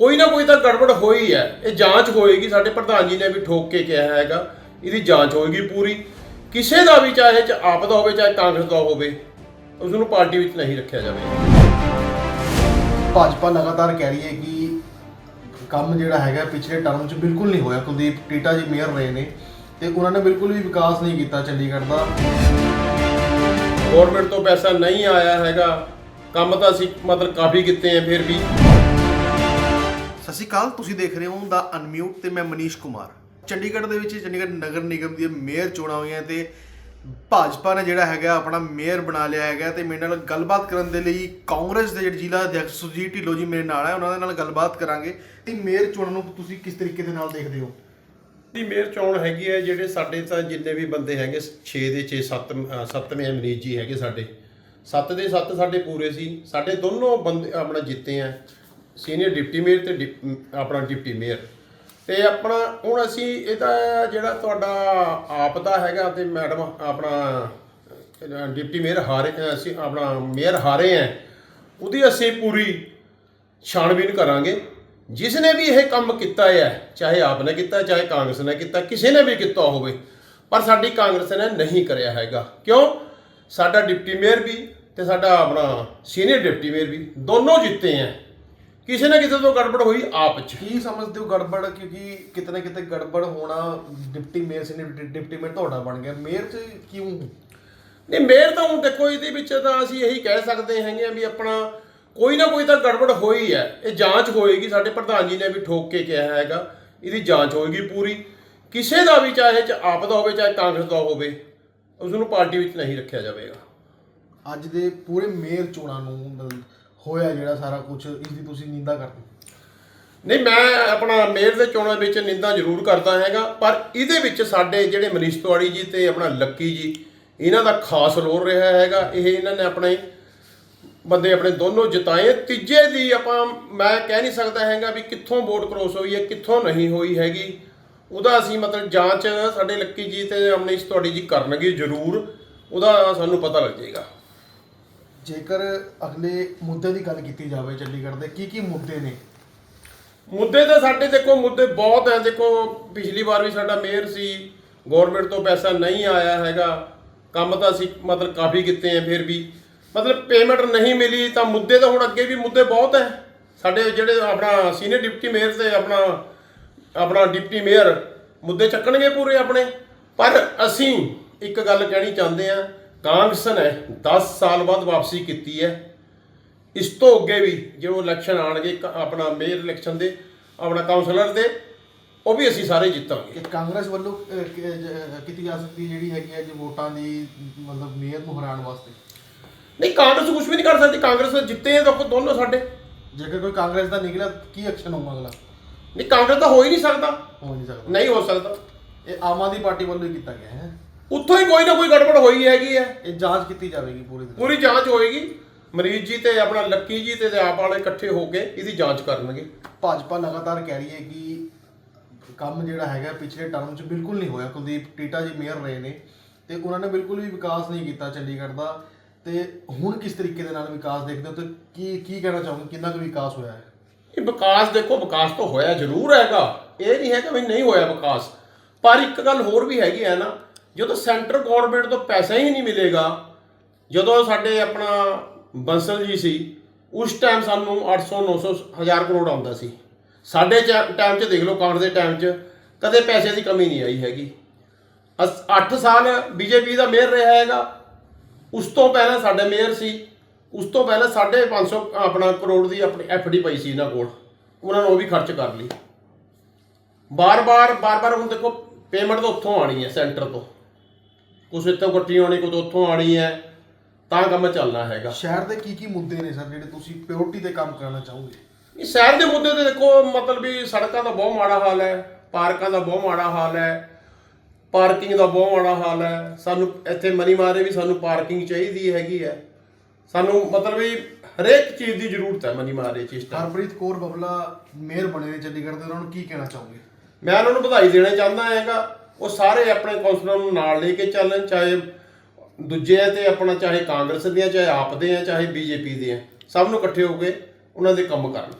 ਕੋਈ ਨਾ ਕੋਈ ਤਾਂ ਗੜਬੜ ਹੋਈ ਹੈ। ਇਹ ਜਾਂਚ ਹੋਏਗੀ। ਸਾਡੇ ਪ੍ਰਧਾਨ ਜੀ ਨੇ ਵੀ ਠੋਕ ਕੇ ਕਿਹਾ ਹੈਗਾ। ਇਹਦੀ ਜਾਂਚ ਹੋਏਗੀ ਪੂਰੀ। ਕਿਸੇ ਦਾ ਵੀ ਚਾਹੇ ਚ ਆਪ ਦਾ ਹੋਵੇ ਚਾਹੇ ਕਾਂਗਰਸ ਦਾ ਹੋਵੇ ਉਸ ਨੂੰ ਪਾਰਟੀ ਵਿੱਚ ਨਹੀਂ ਰੱਖਿਆ ਜਾਵੇਗਾ ਭਾਜਪਾ ਲਗਾਤਾਰ ਕਹਿ ਰਹੀ ਹੈ ਕਿ ਕੰਮ ਜਿਹੜਾ ਹੈਗਾ ਪਿਛਲੇ ਟਰਮ 'ਚ ਬਿਲਕੁਲ ਨਹੀਂ ਹੋਇਆ। ਕੁਲਦੀਪ ਟੀਟਾ ਜੀ ਮੇਅਰ ਰਹੇ ਨੇ ਤੇ ਉਹਨਾਂ ਨੇ ਬਿਲਕੁਲ ਵੀ ਵਿਕਾਸ ਨਹੀਂ ਕੀਤਾ ਚੰਡੀਗੜ੍ਹ ਦਾ। ਗਵਰਨਮੈਂਟ ਤੋਂ ਪੈਸਾ ਨਹੀਂ ਆਇਆ ਹੈਗਾ। ਕੰਮ ਤਾਂ ਅਸੀਂ ਮਤਲਬ ਕਾਫੀ ਕੀਤੇ ਆ ਫਿਰ ਵੀ ਸਤਿ ਸ਼੍ਰੀ ਅਕਾਲ, ਤੁਸੀਂ ਦੇਖ ਰਹੇ ਹੋ ਦਾ ਅਨਮਿਊਟ ਤੇ ਮੈਂ ਮਨੀਸ਼ ਕੁਮਾਰ। ਚੰਡੀਗੜ੍ਹ ਦੇ ਵਿੱਚ ਚੰਡੀਗੜ੍ਹ ਨਗਰ ਨਿਗਮ ਦੀਆਂ ਮੇਅਰ ਚੋਣਾਂ ਹੋਈਆਂ ਤੇ ਭਾਜਪਾ ਨੇ ਜਿਹੜਾ ਹੈਗਾ ਆਪਣਾ ਮੇਅਰ ਬਣਾ ਲਿਆ ਹੈਗਾ ਤੇ ਮੇਰੇ ਨਾਲ ਗੱਲਬਾਤ ਕਰਨ ਦੇ ਲਈ ਕਾਂਗਰਸ ਦੇ ਜਿਹੜੇ ਜ਼ਿਲ੍ਹਾ ਅਧਿਕਸ਼ ਸੁਜੀਤ ਢਿੱਲੋਂ ਜੀ ਮੇਰੇ ਨਾਲ ਹੈ, ਉਹਨਾਂ ਦੇ ਨਾਲ ਗੱਲਬਾਤ ਕਰਾਂਗੇ। ਤੇ ਮੇਅਰ ਚੋਣਾਂ ਨੂੰ ਤੁਸੀਂ ਕਿਸ ਤਰੀਕੇ ਦੇ ਨਾਲ ਦੇਖਦੇ ਹੋ? ਦੀ ਮੇਅਰ ਚੋਣ ਹੈਗੀ ਹੈ, ਜਿਹੜੇ ਸਾਡੇ ਤਾਂ ਜਿੰਨੇ ਵੀ ਬੰਦੇ ਹੈਗੇ 6 ਦੇ 6 7 ਸੱਤਵੇਂ ਮਨੀਸ਼ ਜੀ ਹੈਗੇ ਸਾਡੇ। 7 ਦੇ 7 ਸਾਡੇ ਪੂਰੇ ਸੀ, ਸਾਡੇ ਦੋਨੋਂ ਬੰਦੇ ਆਪਣਾ ਜਿੱਤੇ ਆ ਸੀਨੀਅਰ ਡਿਪਟੀ ਮੇਅਰ ਤੇ ਡਿਪ- ਆਪਣਾ ਡਿਪਟੀ ਮੇਅਰ। ਤੇ ਆਪਣਾ, ਹੁਣ ਅਸੀਂ ਇਹਦਾ ਜਿਹੜਾ ਤੁਹਾਡਾ ਆਪ ਦਾ ਹੈਗਾ ਤੇ ਮੈਡਮ ਆਪਣਾ ਡਿਪਟੀ ਮੇਅਰ ਹਾਰੇ ਅਸੀਂ ਆਪਣਾ ਮੇਅਰ ਹਾਰੇ ਹੈ ਉਹਦੀ ਅਸੀਂ ਪੂਰੀ ਛਾਣਬੀਨ ਕਰਾਂਗੇ। ਜਿਸ ਨੇ ਵੀ ਇਹ ਕੰਮ ਕੀਤਾ ਹੈ ਚਾਹੇ ਆਪ ਨੇ ਕੀਤਾ, ਚਾਹੇ ਕਾਂਗਰਸ ਨੇ ਕੀਤਾ, ਕਿਸੇ ਨੇ ਵੀ ਕੀਤਾ ਹੋਵੇ, ਪਰ ਸਾਡੀ ਕਾਂਗਰਸ ਨੇ ਨਹੀਂ ਕਰਿਆ ਹੈਗਾ। ਕਿਉਂ? ਸਾਡਾ ਡਿਪਟੀ ਮੇਅਰ ਵੀ ਤੇ ਸਾਡਾ ਆਪਣਾ ਸੀਨੀਅਰ ਡਿਪਟੀ ਮੇਅਰ ਵੀ ਦੋਨੋਂ ਜਿੱਤੇ ਹੈ ਕਿਸੇ ਨਾ ਕਿਸੇ ਤੋਂ ਗੜਬੜ ਹੋਈ ਆਪ ਚ। ਕੀ ਸਮਝਦੇ ਹੋ ਗੜਬੜ? ਕਿਉਂਕਿ ਕਿਤੇ ਨਾ ਕਿਤੇ ਗੜਬੜ ਹੋਣਾ ਡਿਪਟੀ ਮੇਅਰ ਸੀ ਡਿਪਟੀ ਮੇਅਰ ਤੁਹਾਡਾ ਬਣ ਗਿਆ। ਮੇਅਰ ਚ ਕਿਉਂ? ਨਹੀਂ ਮੇਅਰ ਤਾਂ ਹੁਣ ਦੇਖੋ ਇਹਦੇ ਵਿੱਚ ਤਾਂ ਅਸੀਂ ਇਹੀ ਕਹਿ ਸਕਦੇ ਹੈਗੇ ਆ ਵੀ ਆਪਣਾ ਕੋਈ ਨਾ ਕੋਈ ਤਾਂ ਗੜਬੜ ਹੋਈ ਹੈ। ਇਹ ਜਾਂਚ ਹੋਏਗੀ। ਸਾਡੇ ਪ੍ਰਧਾਨ ਜੀ ਨੇ ਵੀ ਠੋਕ ਕੇ ਕਿਹਾ ਹੈਗਾ ਇਹਦੀ ਜਾਂਚ ਹੋਏਗੀ ਪੂਰੀ। ਕਿਸੇ ਦਾ ਵੀ ਚਾਹੇ ਚ ਆਪ ਦਾ ਹੋਵੇ ਚਾਹੇ ਕਾਂਗਰਸ ਦਾ ਹੋਵੇ ਉਸ ਨੂੰ ਪਾਰਟੀ ਵਿੱਚ ਨਹੀਂ ਰੱਖਿਆ ਜਾਵੇਗਾ। ਅੱਜ ਦੇ ਪੂਰੇ ਮੇਅਰ ਚੋਣਾਂ ਨੂੰ ਹੋਇਆ ਜਿਹੜਾ ਸਾਰਾ ਕੁਝ ਇਸ ਦੀ ਤੁਸੀਂ ਨਿੰਦਾ ਕਰਦੇ ਨਹੀਂ, ਮੈਂ ਆਪਣਾ ਮੇਅਰ ਦੇ ਚੋਣਾਂ ਵਿੱਚ ਨਿੰਦਾ ਜ਼ਰੂਰ ਕਰਦਾ ਹੈਗਾ, ਪਰ ਇਹਦੇ ਵਿੱਚ ਸਾਡੇ ਜਿਹੜੇ ਮਨੀਸ਼ ਤਿਵਾੜੀ ਜੀ ਤੇ ਆਪਣਾ ਲੱਕੀ ਜੀ, ਇਹਨਾਂ ਦਾ ਖਾਸ ਰੋਲ ਰਿਹਾ ਹੈਗਾ। ਇਹ ਇਹਨਾਂ ਨੇ ਆਪਣੇ ਬੰਦੇ ਆਪਣੇ ਦੋਨੋਂ ਜਿਤਾਏ। ਤੀਜੇ ਦੀ ਆਪਾਂ, ਮੈਂ ਕਹਿ ਨਹੀਂ ਸਕਦਾ ਹੈਗਾ ਵੀ ਕਿੱਥੋਂ ਵੋਟ ਕ੍ਰੋਸ ਹੋਈ ਹੈ, ਕਿੱਥੋਂ ਨਹੀਂ ਹੋਈ ਹੈਗੀ। ਉਹਦਾ ਅਸੀਂ ਮਤਲਬ ਜਾਂਚ ਸਾਡੇ ਲੱਕੀ ਜੀ ਤੇ ਮਨੀਸ਼ ਤਿਵਾੜੀ ਜੀ ਕਰਨਗੇ ਜ਼ਰੂਰ। ਉਹਦਾ ਸਾਨੂੰ ਪਤਾ ਲੱਗ ਜਾਏਗਾ ਜੇਕਰ ਅਗਲੇ ਮੁੱਦੇ ਦੀ ਗੱਲ ਕੀਤੀ ਜਾਵੇ ਚੰਡੀਗੜ੍ਹ ਦੇ ਕੀ ਕੀ ਮੁੱਦੇ ਨੇ? ਮੁੱਦੇ ਤਾਂ ਸਾਡੇ ਦੇਖੋ, ਮੁੱਦੇ ਬਹੁਤ ਹੈ। ਦੇਖੋ, ਪਿਛਲੀ ਵਾਰ ਵੀ ਸਾਡਾ ਮੇਅਰ ਸੀ ਗਵਰਨਮੈਂਟ ਤੋਂ ਪੈਸਾ ਨਹੀਂ ਆਇਆ ਹੈਗਾ। ਕੰਮ ਤਾਂ ਅਸੀਂ ਮਤਲਬ ਕਾਫੀ ਕੀਤੇ ਆ, ਫਿਰ ਵੀ ਮਤਲਬ ਪੇਮੈਂਟ ਨਹੀਂ ਮਿਲੀ ਤਾਂ ਮੁੱਦੇ ਤਾਂ ਹੁਣ ਅੱਗੇ ਵੀ ਮੁੱਦੇ ਬਹੁਤ ਹੈ। ਸਾਡੇ ਜਿਹੜੇ ਆਪਣਾ ਸੀਨੀਅਰ ਡਿਪਟੀ ਮੇਅਰ ਤੇ ਆਪਣਾ ਆਪਣਾ ਡਿਪਟੀ ਮੇਅਰ ਮੁੱਦੇ ਚੱਕਣਗੇ ਪੂਰੇ ਆਪਣੇ। ਪਰ ਅਸੀਂ ਇੱਕ ਗੱਲ ਕਹਿਣੀ ਚਾਹੁੰਦੇ ਆ ਕਾਂਗਰਸ ਨੇ 10 ਸਾਲ ਬਾਅਦ ਵਾਪਸੀ ਕੀਤੀ ਹੈ। ਇਸ ਤੋਂ ਅੱਗੇ ਵੀ ਜਦੋਂ ਇਲੈਕਸ਼ਨ ਆਣਗੇ ਆਪਣਾ ਮੇਅਰ ਇਲੈਕਸ਼ਨ ਦੇ ਆਪਣਾ ਕਾਉਂਸਲਰ ਦੇ ਉਹ ਵੀ ਅਸੀਂ ਸਾਰੇ ਜਿੱਤਾਂਗੇ। ਕਿ ਕਾਂਗਰਸ ਵੱਲੋਂ ਜ- ਕੀਤੀ ਜਾ ਸਕਦੀ ਜਿਹੜੀ ਹੈਗੀ ਹੈ ਜੀ ਵੋਟਾਂ ਦੀ ਮਤਲਬ ਮੇਅਰ ਨੂੰ ਹਰਾਉਣ ਵਾਸਤੇ? ਨਹੀਂ ਕਾਂਗਰਸ ਕੁਝ ਵੀ ਨਹੀਂ ਕਰ ਸਕਦੀ ਕਾਂਗਰਸ ਜਿੱਤੇ ਆ ਦੇਖੋ ਦੋਨੋਂ ਸਾਡੇ। ਜੇਕਰ ਕੋਈ ਕਾਂਗਰਸ ਦਾ ਨਿਕਲਿਆ ਕੀ ਐਕਸ਼ਨ ਹੋਊਗਾ ਅਗਲਾ? ਨਹੀਂ ਕਾਂਗਰਸ ਤਾਂ ਹੋ ਹੀ ਨਹੀਂ ਸਕਦਾ। ਹੋ ਨਹੀਂ ਸਕਦਾ। ਨਹੀਂ ਹੋ ਸਕਦਾ। ਇਹ ਆਮ ਆਦਮੀ ਪਾਰਟੀ ਵੱਲੋਂ ਹੀ ਕੀਤਾ ਗਿਆ ਹੈ। ਉੱਥੋਂ ਹੀ ਕੋਈ ਨਾ ਕੋਈ ਗੜਬੜ ਹੋਈ ਹੈਗੀ ਹੈ ਇਹ ਜਾਂਚ ਕੀਤੀ ਜਾਵੇਗੀ ਪੂਰੀ ਤਰ੍ਹਾਂ। ਪੂਰੀ ਜਾਂਚ ਹੋਏਗੀ। ਮਰੀਜ਼ ਜੀ ਤੇ ਆਪਣਾ ਲੱਕੀ ਜੀ ਤੇ ਆਪ ਵਾਲੇ ਇਕੱਠੇ ਹੋ ਕੇ ਇਹਦੀ ਜਾਂਚ ਕਰਨਗੇ। ਭਾਜਪਾ ਲਗਾਤਾਰ ਕਹਿ ਰਹੀ ਹੈ ਕਿ ਕੰਮ ਜਿਹੜਾ ਹੈਗਾ ਪਿਛਲੇ ਟਰਮ 'ਚ ਬਿਲਕੁਲ ਨਹੀਂ ਹੋਇਆ। ਕੁਲਦੀਪ ਟੀਟਾ ਜੀ ਮੇਅਰ ਰਹੇ ਨੇ ਤੇ ਉਹਨਾਂ ਨੇ ਬਿਲਕੁਲ ਵੀ ਵਿਕਾਸ ਨਹੀਂ ਕੀਤਾ ਚੰਡੀਗੜ੍ਹ ਦਾ। ਤੇ ਹੁਣ ਕਿਸ ਤਰੀਕੇ ਦੇ ਨਾਲ ਵਿਕਾਸ ਦੇਖਦੇ ਹੋ ਤੇ ਕੀ ਕੀ ਕਹਿਣਾ ਚਾਹੋਗੇ? ਕਿੰਨਾ ਕੁ ਵਿਕਾਸ ਹੋਇਆ ਹੈ? ਇਹ ਵਿਕਾਸ ਦੇਖੋ ਵਿਕਾਸ ਤਾਂ ਹੋਇਆ ਜ਼ਰੂਰ ਹੈਗਾ। ਇਹ ਨਹੀਂ ਹੈ ਕਿ ਵੀ ਨਹੀਂ ਹੋਇਆ ਵਿਕਾਸ। ਪਰ ਇੱਕ ਗੱਲ ਹੋਰ ਵੀ ਹੈਗੀ ਹੈ ਨਾ ਜਦੋਂ ਸੈਂਟਰ ਗਵਰਨਮੈਂਟ ਤੋਂ ਪੈਸਾ ਹੀ ਨਹੀਂ ਮਿਲੇਗਾ, ਜਦੋਂ ਸਾਡੇ ਆਪਣਾ ਬੰਸਲ ਜੀ ਸੀ, ਉਸ ਟਾਈਮ ਸਾਨੂੰ 800 900 ਹਜ਼ਾਰ ਕਰੋੜ ਆਉਂਦਾ ਸੀ। ਸਾਡੇ ਟਾਈਮ 'ਚ ਦੇਖ ਲਓ ਕਾਂਗਰਸ ਦੇ ਟਾਈਮ 'ਚ ਕਦੇ ਪੈਸੇ ਦੀ ਕਮੀ ਨਹੀਂ ਆਈ ਹੈਗੀ। 8 ਸਾਲ ਬੀਜੇਪੀ ਦਾ ਮੇਅਰ ਰਿਹਾ ਹੈਗਾ। ਉਸ ਤੋਂ ਪਹਿਲਾਂ ਸਾਡੇ ਮੇਅਰ ਸੀ। ਉਸ ਤੋਂ ਪਹਿਲਾਂ 550 ਆਪਣਾ ਕਰੋੜ ਦੀ ਆਪਣੀ ਐਫਡੀ ਪਈ ਸੀ ਇਹਨਾਂ ਕੋਲ। ਉਹਨਾਂ ਨੂੰ ਉਹ ਵੀ ਖਰਚ ਕਰ ਲਈ। ਬਾਰ-ਬਾਰ ਬਾਰ-ਬਾਰ ਹੁਣ ਦੇਖੋ ਪੇਮੈਂਟ ਤਾਂ ਉੱਥੋਂ ਆਣੀ ਹੈ, ਸੈਂਟਰ ਤੋਂ। ਕੁਛ ਇੱਥੋਂ ਕੱਟੀ ਆਉਣੀ ਕੁਝ ਉੱਥੋਂ ਆਣੀ ਹੈ ਤਾਂ ਕੰਮ ਚੱਲਣਾ ਹੈਗਾ। ਸ਼ਹਿਰ ਦੇ ਕੀ ਕੀ ਮੁੱਦੇ ਨੇ ਸਰ ਜਿਹੜੇ ਤੁਸੀਂ ਪਿਓਰਟੀ ਤੇ ਕੰਮ ਕਰਨਾ ਚਾਹੋਗੇ? ਇਹ ਸ਼ਹਿਰ ਦੇ ਮੁੱਦੇ ਤੇ ਦੇਖੋ ਮਤਲਬ ਵੀ ਸੜਕਾਂ ਦਾ ਬਹੁਤ ਮਾੜਾ ਹਾਲ ਹੈ ਪਾਰਕਾਂ ਦਾ ਬਹੁਤ ਮਾੜਾ ਹਾਲ ਹੈ ਪਾਰਕਿੰਗ ਦਾ ਬਹੁਤ ਮਾੜਾ ਹਾਲ ਹੈ। ਸਾਨੂੰ ਇੱਥੇ ਮਨੀ ਮਾਰੇ ਵੀ ਸਾਨੂੰ ਪਾਰਕਿੰਗ ਚਾਹੀਦੀ ਹੈਗੀ ਹੈ। ਸਾਨੂੰ ਮਤਲਬ ਵੀ ਹਰੇਕ ਚੀਜ਼ ਦੀ ਜ਼ਰੂਰਤ ਹੈ ਮਨੀ ਮਾਰੇ ਚ ਇਸ time। ਹਰਪ੍ਰੀਤ ਕੌਰ ਬਬਲਾ ਮੇਅਰ ਬਣੇ ਨੇ ਚੰਡੀਗੜ੍ਹ ਦੇ ਉਹਨਾਂ ਨੂੰ ਕੀ ਕਹਿਣਾ ਚਾਹੋਗੇ? ਮੈਂ ਉਹਨਾਂ ਨੂੰ ਵਧਾਈ ਦੇਣਾ ਚਾਹੁੰਦਾ ਹੈਗਾ। ਉਹ ਸਾਰੇ ਆਪਣੇ ਕੌਂਸਲਰ ਨੂੰ ਨਾਲ ਲੈ ਕੇ ਚੱਲਣ, ਚਾਹੇ ਦੂਜੇ ਆ ਤੇ ਆਪਣਾ, ਚਾਹੇ ਕਾਂਗਰਸ ਦੇ ਆ ਚਾਹੇ ਆਪ ਦੇ ਆ, ਚਾਹੇ ਬੀਜੇਪੀ ਦੇ ਆ, ਸਭ ਨੂੰ ਇਕੱਠੇ ਹੋ ਕੇ ਉਹਨਾਂ ਦੇ ਕੰਮ ਕਰਨ।